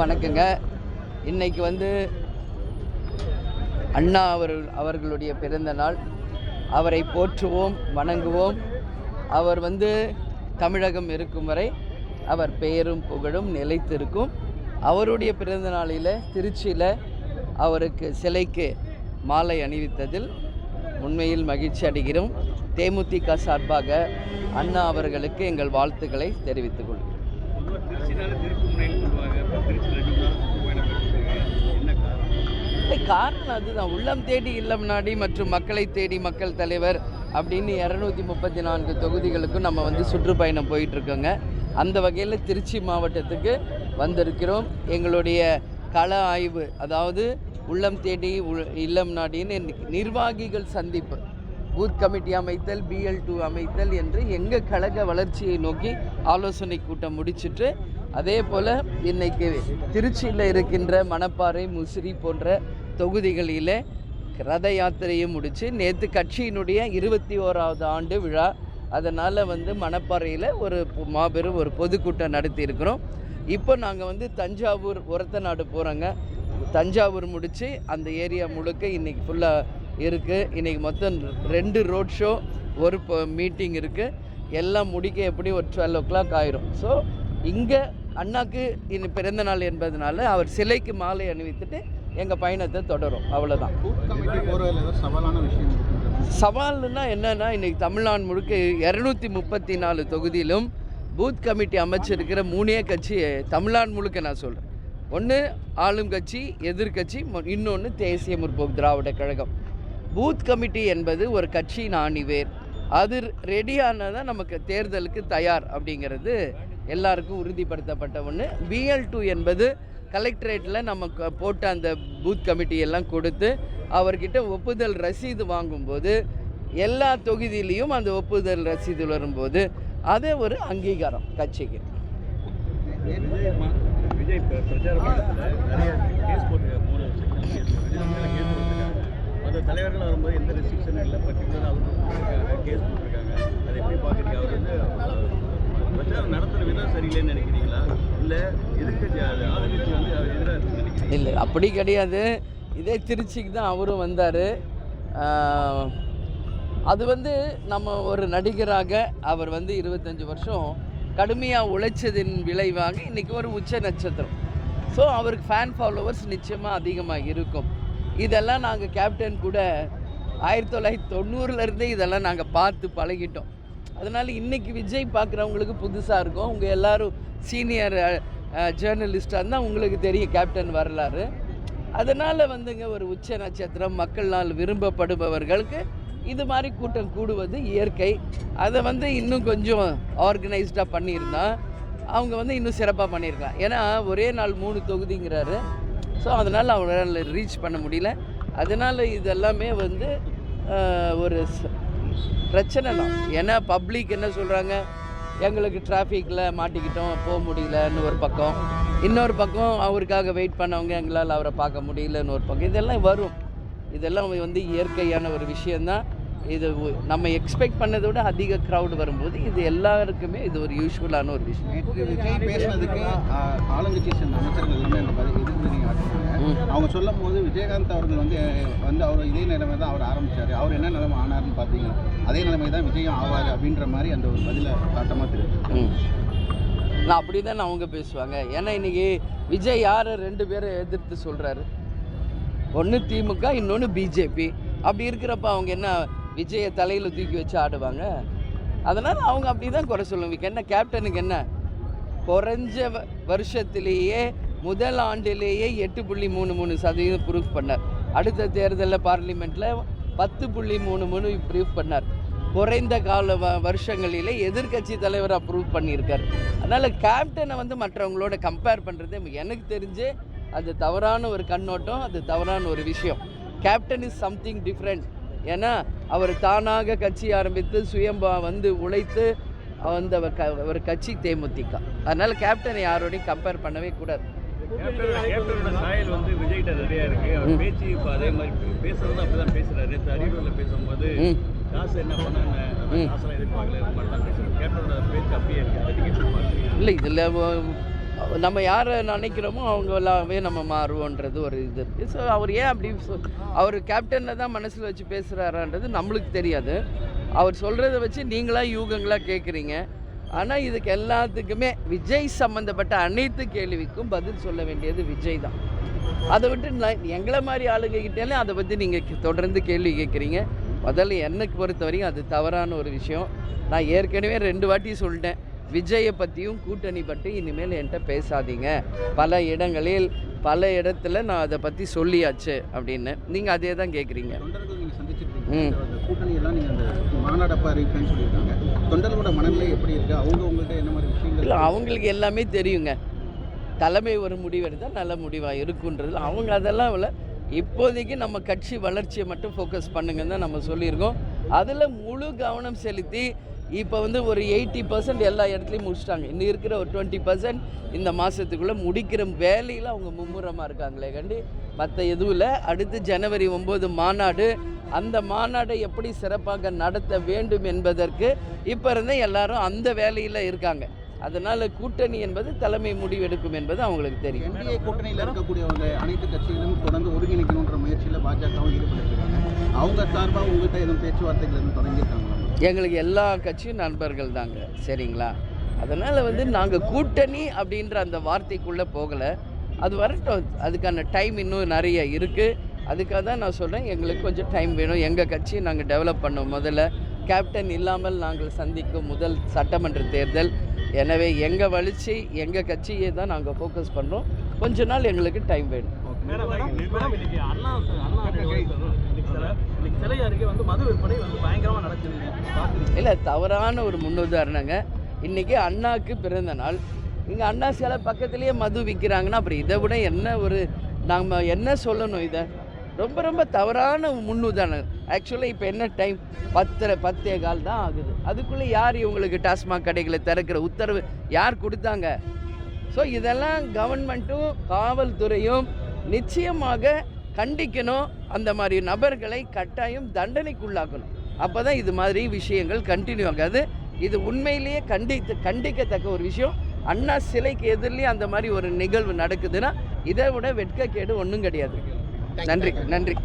எல்லாருக்கும் வணக்கங்க. இன்னைக்கு வந்து அண்ணா அவர்கள் அவர்களுடைய பிறந்த நாள். அவரை போற்றுவோம் வணங்குவோம். அவர் வந்து தமிழகம் இருக்கும் வரை அவர் பெயரும் புகழும் நிலைத்திருக்கும். அவருடைய பிறந்த நாளில் திருச்சியில் அவருக்கு சிலைக்கு மாலை அணிவித்ததில் உண்மையில் மகிழ்ச்சி அடைகிறோம். தேமுதிக சார்பாக அண்ணா அவர்களுக்கு எங்கள் வாழ்த்துக்களை தெரிவித்துக் கொள்கிறோம். பொதுவாக திருச்சினால திருப்பு முனைன்னு சொல்லுவாங்க. ரெண்டு நாள் என்ன காரணம்? காரணம் அதுதான். உள்ளம் தேடி இல்லம் நாடி மற்றும் மக்களை தேடி மக்கள் தலைவர் அப்படின்னு இரநூத்தி முப்பத்தி நான்கு தொகுதிகளுக்கும் நம்ம வந்து சுற்றுப்பயணம் போயிட்டுருக்கோங்க. அந்த வகையில் திருச்சி மாவட்டத்துக்கு வந்திருக்கிறோம். எங்களுடைய கள ஆய்வு அதாவது உள்ளம் தேடி உள்- இல்லம் நாடின்னு நிர்வாகிகள் சந்திப்பு. பூத் கமிட்டி அமைத்தல் பிஎல் டூ அமைத்தல் என்று எங்கள் கழக வளர்ச்சியை நோக்கி ஆலோசனை கூட்டம் முடிச்சிட்டு அதே போல் இன்றைக்கு திருச்சியில் இருக்கின்ற மணப்பாறை முசிறி போன்ற தொகுதிகளில் ரத யாத்திரையும் முடித்து நேற்று கட்சியினுடைய இருபத்தி ஓராவது ஆண்டு விழா. அதனால் வந்து மணப்பாறையில் ஒரு மாபெரும் ஒரு பொதுக்கூட்டம் நடத்தியிருக்கிறோம். இப்போ நாங்கள் வந்து தஞ்சாவூர் உரத்த நாடு போகிறோங்க தஞ்சாவூர் முடித்து அந்த ஏரியா முழுக்க இன்றைக்கி ஃபுல்லாக இருக்குது இன்றைக்கி மொத்தம் ரெண்டு ரோட் ஷோ ஒரு மீட்டிங் இருக்குது எல்லாம் முடிக்க எப்படி ஒரு டுவெல் ஓ கிளாக் ஆயிரும். ஸோ இங்கே அண்ணாக்கு இன்னும் பிறந்த நாள் என்பதனால அவர் சிலைக்கு மாலை அணிவித்துட்டு எங்கள் பயணத்தை தொடரும். அவ்வளோதான் சவாலான விஷயம் சவால்னா என்னன்னா இன்னைக்கு தமிழ்நாடு முழுக்க இரநூத்தி முப்பத்தி நாலு தொகுதியிலும் பூத் கமிட்டி அமைச்சிருக்கிற மூணே கட்சி தமிழ்நாடு முழுக்க நான் சொல்கிறேன் ஒன்று ஆளும் கட்சி எதிர்க்கட்சி இன்னொன்று தேசிய முற்போக்கு திராவிட கழகம். பூத் கமிட்டி என்பது ஒரு கட்சியின் ஆணிவேர். அது ரெடியானதான் நமக்கு தேர்தலுக்கு தயார் அப்படிங்கிறது எல்லாருக்கும் உறுதிப்படுத்தப்பட்ட ஒன்று பிஎல் டூ என்பது கலெக்டரேட்டில் நமக்கு போட்ட அந்த பூத் கமிட்டி எல்லாம் கொடுத்து அவர்கிட்ட ஒப்புதல் ரசீது வாங்கும்போது எல்லா தொகுதியிலையும் அந்த ஒப்புதல் ரசீது வரும்போது அதே ஒரு அங்கீகாரம் கட்சிக்கு. விஜய் பிரச்சார மற்ற தலைவர்கள் வரும்போது எந்த ரெஸ்ட்ரிக்ஷனும் இல்லை? பர்டிகுலராக அவர் போட்டிருக்காங்க கேஸ் போட்டிருக்காங்க அதை எப்படி பார்க்குறீங்க? அவர் வந்து பிரச்சாரம் நடத்துகிற விதம் சரியில்லைன்னு நினைக்கிறீங்களா? இல்லை எதிர்கட்சி அது ஆளுங்கட்சி வந்து அவர் எதிராக இல்லை அப்படி கிடையாது. இதே திருச்சிக்கு தான் அவரும் வந்தார். அது வந்து நம்ம ஒரு நடிகராக அவர் வந்து இருபத்தஞ்சி வருஷம் கடுமையாக உழைச்சதின் விளைவாக இன்றைக்கி ஒரு உச்ச நட்சத்திரம். ஸோ அவருக்கு ஃபேன் ஃபாலோவர்ஸ் நிச்சயமாக அதிகமாக இருக்கும். இதெல்லாம் நாங்கள் கேப்டன் கூட ஆயிரத்தி தொள்ளாயிரத்தி தொண்ணூறுலேருந்தே இதெல்லாம் நாங்கள் பார்த்து பழகிட்டோம். அதனால் இன்றைக்கி விஜய் பார்க்குறவங்களுக்கு புதுசாக இருக்கும். உங்கள் எல்லாரும் சீனியர் ஜேர்னலிஸ்டாக இருந்தால் உங்களுக்கு தெரியும் கேப்டன் வரலாறு. அதனால் வந்துங்க ஒரு உச்ச நட்சத்திரம் மக்களால் விரும்பப்படுபவர்களுக்கு இது மாதிரி கூட்டம் கூடுவது இயற்கை. அதை வந்து இன்னும் கொஞ்சம் ஆர்கனைஸ்டாக பண்ணியிருந்தா அவங்க வந்து இன்னும் சிறப்பாக பண்ணியிருக்கலாம். ஏன்னா ஒரே நாள் மூணு தொகுதிங்கிறாரு. ஸோ அதனால் அவங்களால ரீச் பண்ண முடியல. அதனால் இதெல்லாமே வந்து ஒரு பிரச்சனை தான். ஏன்னா பப்ளிக் என்ன சொல்கிறாங்க எங்களுக்கு டிராஃபிக்கில் மாட்டிக்கிட்டோம் போக முடியலன்னு ஒரு பக்கம். இன்னொரு பக்கம் அவருக்காக வெயிட் பண்ணவங்க எங்களால் அவரை பார்க்க முடியலன்னு ஒரு பக்கம். இதெல்லாம் வரும். இதெல்லாம் வந்து இயற்கையான ஒரு விஷயந்தான் இது நம்ம எக்ஸ்பெக்ட் பண்ணதை விட அதிக க்ரௌட் வரும்போது இது எல்லாருக்குமே இது ஒரு யூஸ்ஃபுல்லான ஒரு விஷயம். நேற்று விஜய் பேசுனதுக்கு சேர்ந்த அமைச்சர்கள் எல்லாமே அந்த பதில் ம். அவங்க சொல்லும் போது விஜயகாந்த் அவர்கள் வந்து வந்து அவர் இதே நிலைமை தான் அவர் ஆரம்பிச்சாரு. அவர் என்ன நிலைமை ஆனார்னு பார்த்தீங்க அதே நிலைமை தான் விஜயம் ஆவார் அப்படின்ற மாதிரி அந்த ஒரு பதிலை காட்டமாக தெரியும் ம். நான் அப்படி தான் அவங்க பேசுவாங்க. ஏன்னா இன்னைக்கு விஜய் யாரை ரெண்டு பேரை எதிர்த்து சொல்கிறாரு ஒன்று திமுக இன்னொன்று பிஜேபி அப்படி இருக்கிறப்ப அவங்க என்ன விஜயை தலையில் தூக்கி வச்சு ஆடுவாங்க. அதனால் அவங்க அப்படி தான் குறை சொல்லுவாங்க. என்ன கேப்டனுக்கு என்ன? குறைஞ்ச வருஷத்திலேயே முதல் ஆண்டிலேயே எட்டு புள்ளி மூணு மூணு சதவீதம் ப்ரூஃப் பண்ணார். அடுத்த தேர்தலில் பார்லிமெண்ட்டில் பத்து புள்ளி மூணு மூணு ப்ரூஃப் பண்ணார். குறைந்த கால வ வருஷங்களிலே எதிர்க்கட்சி தலைவராக ப்ரூவ் பண்ணியிருக்கார். அதனால் கேப்டனை வந்து மற்றவங்களோட கம்பேர் பண்ணுறது எனக்கு தெரிஞ்சு அது தவறான ஒரு கண்ணோட்டம் அது தவறான ஒரு விஷயம். கேப்டன் இஸ் சம்திங் டிஃப்ரெண்ட் ஏன்னா அவர் தானாக கட்சி ஆரம்பித்து சுயம்பா வந்து உழைத்து அந்த ஒரு க- ஒரு கட்சி தேமுதிக. அதனால் கேப்டனை யாரோடையும் கம்பேர் பண்ணவே கூடாது. வந்து அவர் இல்லை இதில் நம்ம யாரை நினைக்கிறோமோ அவங்க எல்லாமே நம்ம மாறுவோன்றது ஒரு இது இருக்குது ஸோ அவர் ஏன் அப்படி அவர் கேப்டனை தான் மனசில் வச்சு பேசுகிறாரான்றது நம்மளுக்கு தெரியாது. அவர் சொல்கிறத வச்சு நீங்களாக யூகங்களாக கேட்குறீங்க ஆனால் இதுக்கு எல்லாத்துக்குமே விஜய் சம்மந்தப்பட்ட அனைத்து கேள்விக்கும் பதில் சொல்ல வேண்டியது விஜய் தான். அதை விட்டு நான் எங்களை மாதிரி ஆளுங்கக்கிட்டாலே அதை பற்றி நீங்கள் தொடர்ந்து கேள்வி கேட்குறீங்க முதல்ல என்னைக்கு பொறுத்த வரைக்கும் அது தவறான ஒரு விஷயம். நான் ஏற்கனவே ரெண்டு வாட்டி சொல்லிட்டேன். விஜயை பற்றியும் கூட்டணி பற்றி இனிமேல் என்கிட்ட பேசாதீங்க. பல இடங்களில் பல இடத்துல நான் அதை பற்றி சொல்லியாச்சு அப்படின்னு. நீங்கள் அதே தான் கேட்குறீங்க ம். இல்லை அவங்களுக்கு எல்லாமே தெரியுங்க. தலைமை ஒரு முடிவு எடுத்தால் நல்ல முடிவாக இருக்குன்றது அவங்க அதெல்லாம் இல்லை. இப்போதைக்கு நம்ம கட்சி வளர்ச்சியை மட்டும் ஃபோக்கஸ் பண்ணுங்கன்னு தான் நம்ம சொல்லியிருக்கோம். அதில் முழு கவனம் செலுத்தி இப்போ வந்து ஒரு எயிட்டி பர்சன்ட் எல்லா இடத்துலையும் முடிச்சிட்டாங்க. இன்னும் இருக்கிற ஒரு டுவெண்ட்டி பர்சன்ட் இந்த மாதத்துக்குள்ளே முடிக்கிற வேலையில் அவங்க மும்முரமாக இருக்காங்களே கண்டி மற்ற எதுவும் இல்லை. அடுத்து ஜனவரி ஒம்பது மாநாடு. அந்த மாநாடை எப்படி சிறப்பாக நடத்த வேண்டும் என்பதற்கு இப்போ இருந்தே எல்லாரும் அந்த வேலையில் இருக்காங்க. அதனால் கூட்டணி என்பது தலைமை முடிவெடுக்கும் என்பது அவங்களுக்கு தெரியும். என்டிஏ கூட்டணியில் இருக்கக்கூடியவங்க அனைத்து கட்சிகளும் தொடர்ந்து ஒருங்கிணைக்கணுன்ற முயற்சியில் பாஜகவும் ஈடுபட்டிருக்காங்க அவங்க சார்பாக உங்கள்கிட்ட எதுவும் பேச்சுவார்த்தைகள் எதுவும் தொடங்கியிருக்காங்க எங்களுக்கு எல்லா கட்சியும் நண்பர்கள் தாங்க சரிங்களா? அதனால் வந்து நாங்கள் கூட்டணி அப்படின்ற அந்த வார்த்தைக்குள்ளே போகலை. அது வரட்டும் அதுக்கான டைம் இன்னும் நிறைய இருக்குது அதுக்காக தான் நான் சொல்கிறேன் எங்களுக்கு கொஞ்சம் டைம் வேணும். எங்கள் கட்சியை நாங்கள் டெவலப் பண்ணோம் முதல்ல. கேப்டன் இல்லாமல் நாங்கள் சந்திக்கும் முதல் சட்டமன்ற தேர்தல். எனவே எங்கள் வலிச்சு எங்கள் கட்சியை தான் நாங்கள் ஃபோக்கஸ் பண்ணுறோம் கொஞ்ச நாள் எங்களுக்கு டைம் வேணும். இன்னைக்கு இன்னைக்கு இன்னைக்கு இல்லை தவறான ஒரு முன்னுதாரணங்க. இன்றைக்கி அண்ணாக்கு பிறந்த நாள். இங்கே அண்ணா சிலை பக்கத்துலேயே மது விற்கிறாங்கன்னா அப்புறம் இதை விட என்ன ஒரு நம்ம என்ன சொல்லணும் இதை? ரொம்ப ரொம்ப தவறான முன்னுதாரணம். ஆக்சுவலாக இப்போ என்ன டைம் பத்தரை பத்தே கால் தான் ஆகுது. அதுக்குள்ளே யார் இவங்களுக்கு டாஸ்மாக் கடைகளை திறக்கிற உத்தரவு யார் கொடுத்தாங்க? ஸோ இதெல்லாம் கவர்மெண்ட்டும் காவல்துறையும் நிச்சயமாக கண்டிக்கணும். அந்த மாதிரி நபர்களை கட்டாயம் தண்டனைக்குள்ளாக்கணும். அப்போ தான் இது மாதிரி விஷயங்கள் கண்டினியூ ஆகாது இது உண்மையிலேயே கண்டித்து கண்டிக்கத்தக்க ஒரு விஷயம். அண்ணா சிலைக்கு எதிரிலேயே அந்த மாதிரி ஒரு நிகழ்வு நடக்குதுன்னா இதை விட வெட்கக்கேடு ஒன்றும் கிடையாது. நன்றி நன்றி.